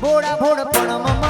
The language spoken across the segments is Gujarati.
ભોળા ભોળ પણ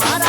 up.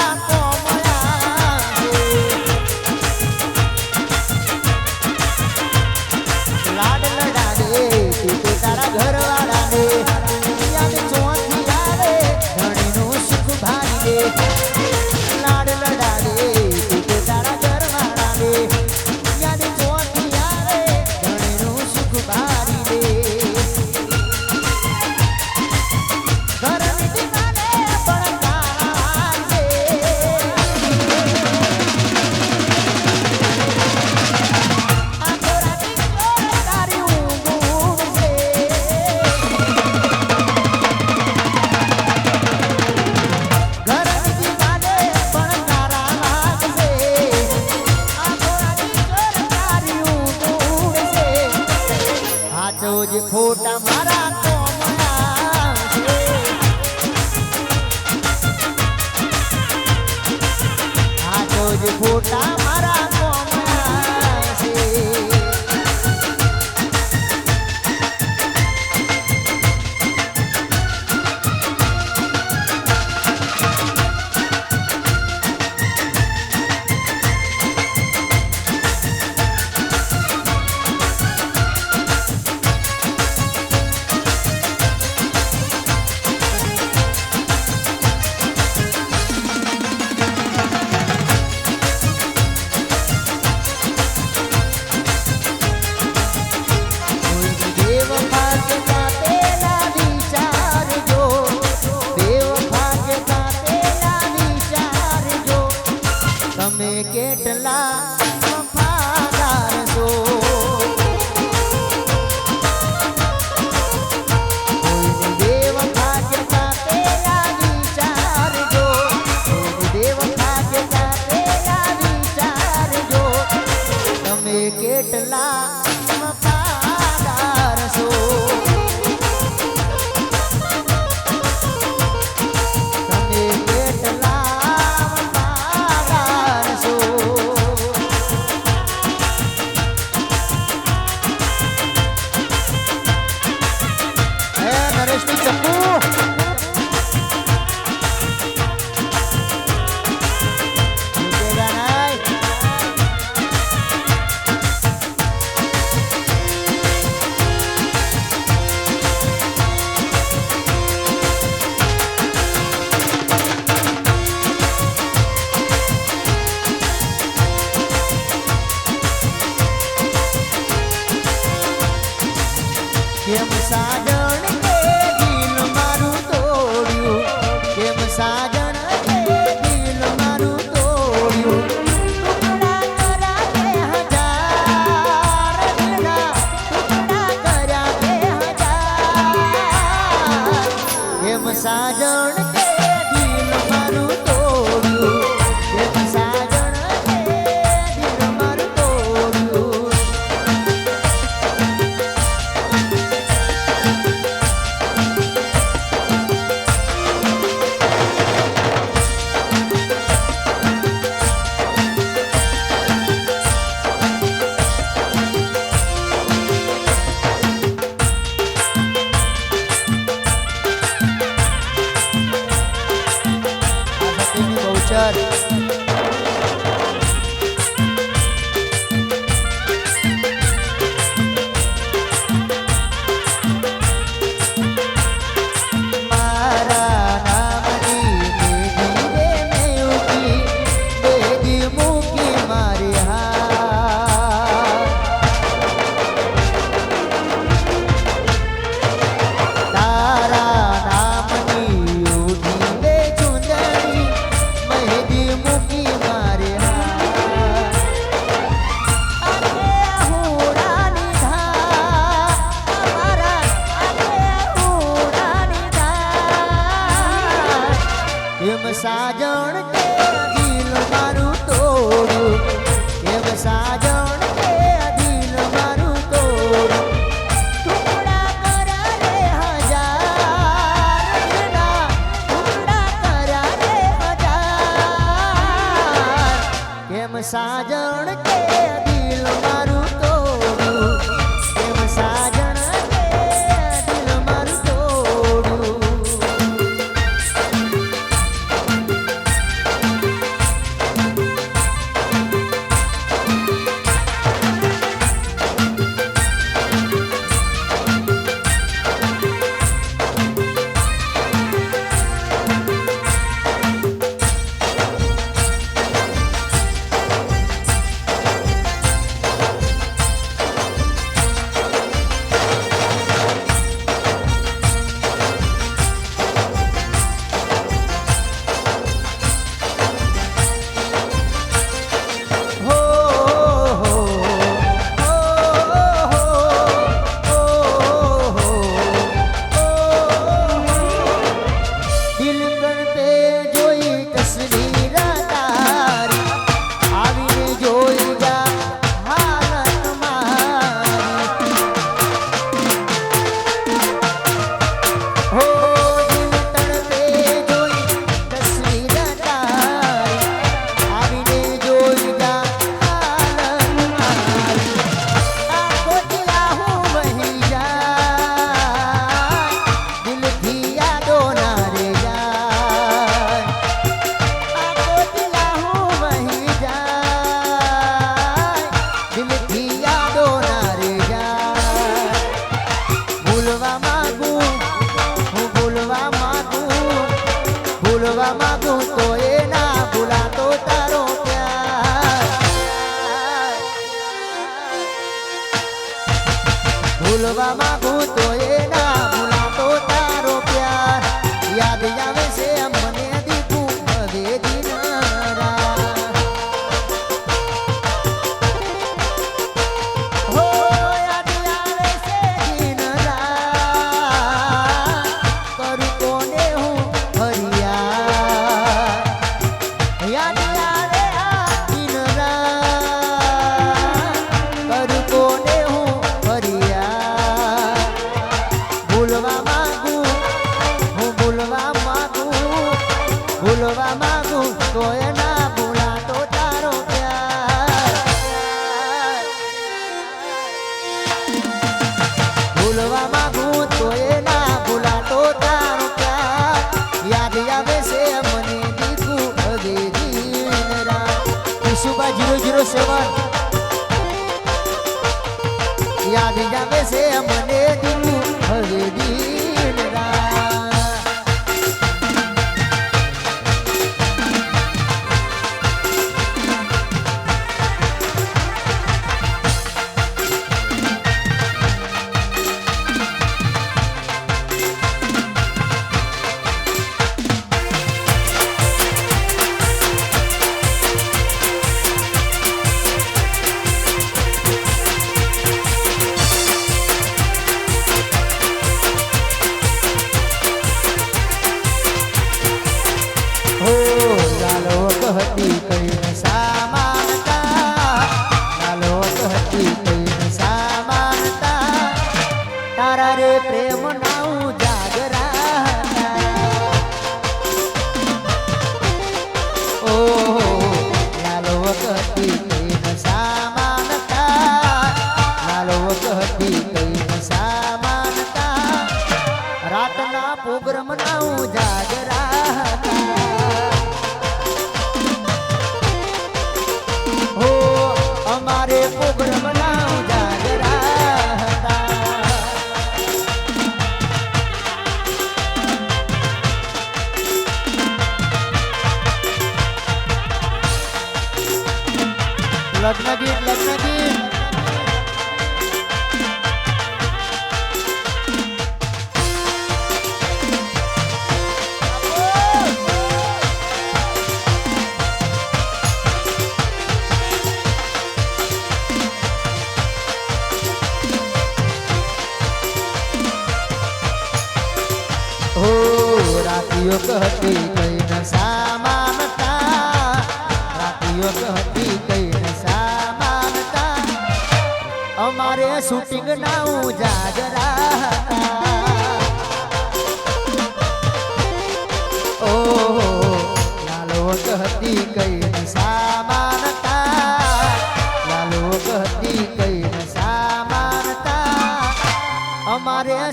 મારા રે પ્રેમ નાઉ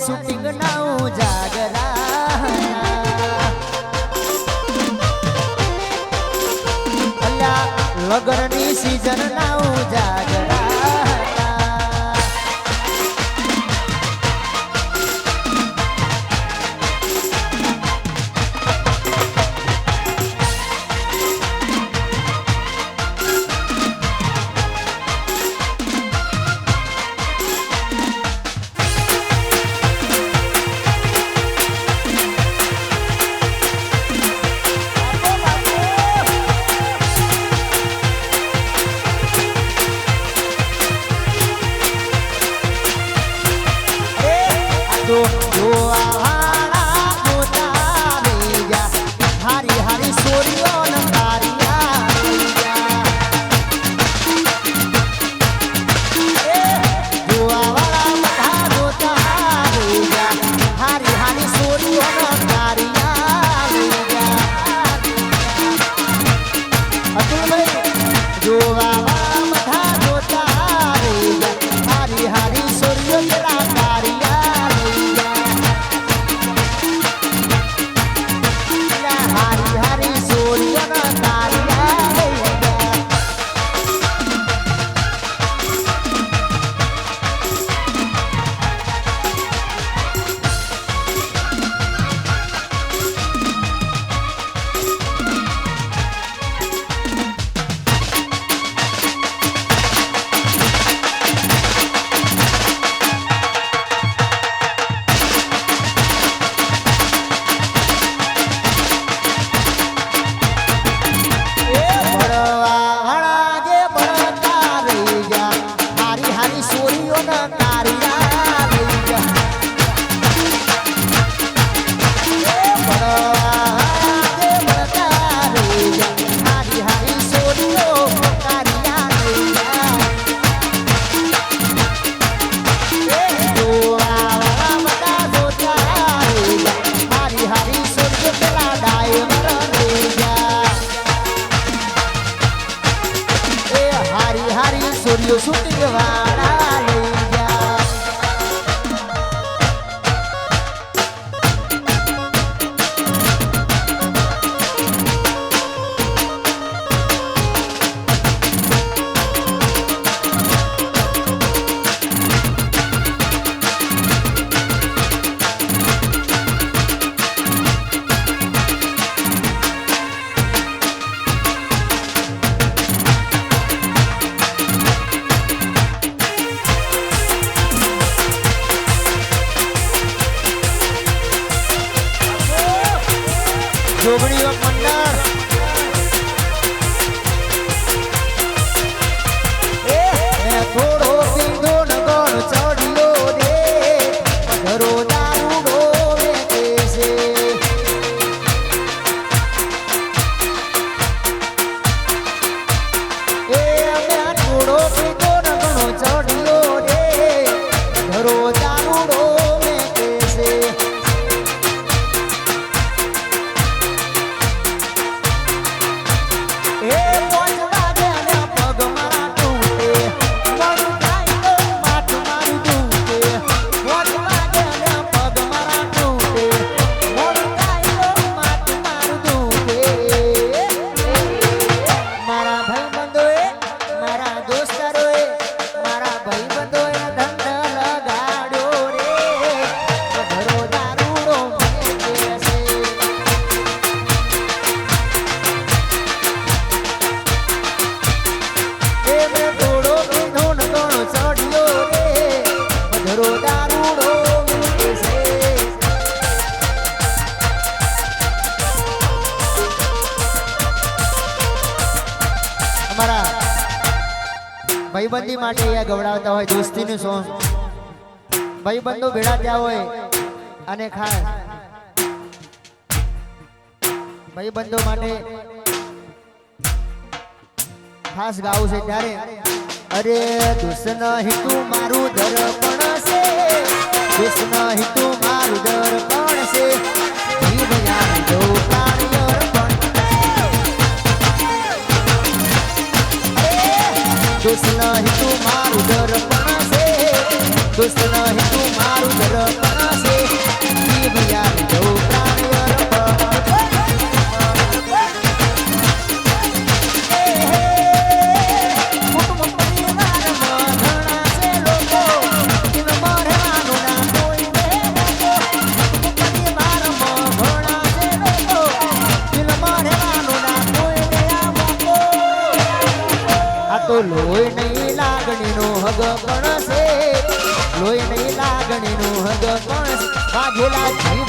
શૂટિંગ ના ઉજાગરા લગ્નની સીઝન ના ભાઈબંધી માટે અહીંયા ગવડાવતા હોય દોસ્તીનું સોંગ. ભાઈબંધો ભેળા ત્યાં હોય, અને ખાસ. ભાઈબંધો માટે ખાસ ગાવું છે ત્યારે. અરે દુષ્ણ હિતુ મારું દર્પણ છે. દુષ્ણ હિતુ મારું દર્પણ છે. જીવ જો પ્રાણ અર્પણ દુશ્મન હિતુ મારું દર્પણ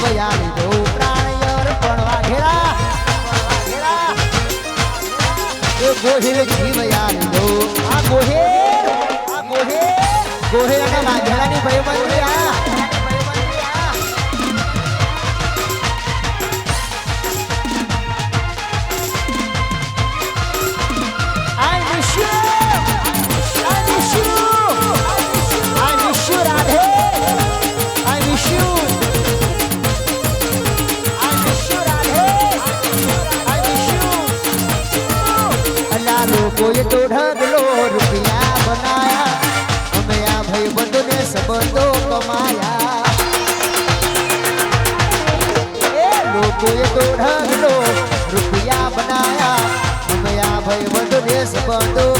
વાઘેલા. જીવ યાલી દો પ્રાણ અર્પણ વાઘેલા વાઘેલા ગોહિલ, આ ગોહિલ ગોહિલ અને વાઘેલાની ભાઈબંધી આ લોકોએ તો ઢગલો રૂપિયા બનાયા. અમે આ ભાઈબંધોને સંબંધો કમાયા. લોકોએ તો ઢગલો રૂપિયા બનાયા. અમે આ ભાઈબંધોને સંબંધો